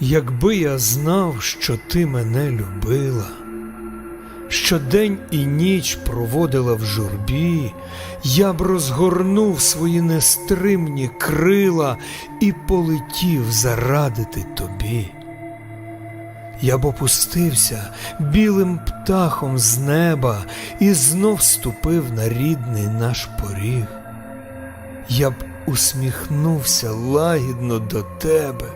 Якби я знав, що ти мене любила, що день і ніч проводила в журбі, я б розгорнув свої нестримні крила і полетів зарадити тобі. Я б опустився білим птахом з неба і знов ступив на рідний наш поріг. Я б усміхнувся лагідно до тебе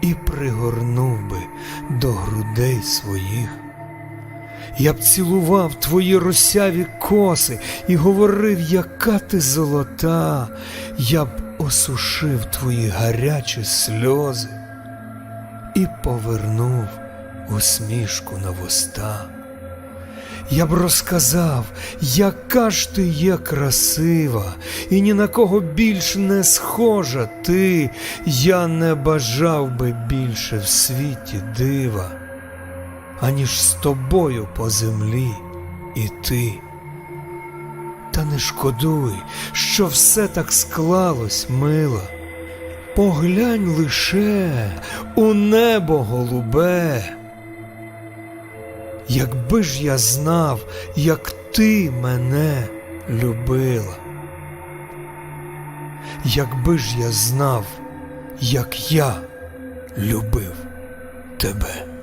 і пригорнув би до грудей своїх. Я б цілував твої росяві коси і говорив, яка ти золота, я б осушив твої гарячі сльози і повернув усмішку на вуста. Я б розказав, яка ж ти є красива, і ні на кого більш не схожа ти, я не бажав би більше в світі дива, аніж з тобою по землі іти. Та не шкодуй, що все так склалось, мила. Поглянь лише у небо голубе. Якби ж я знав, як ти мене любила, якби ж я знав, як я любив тебе.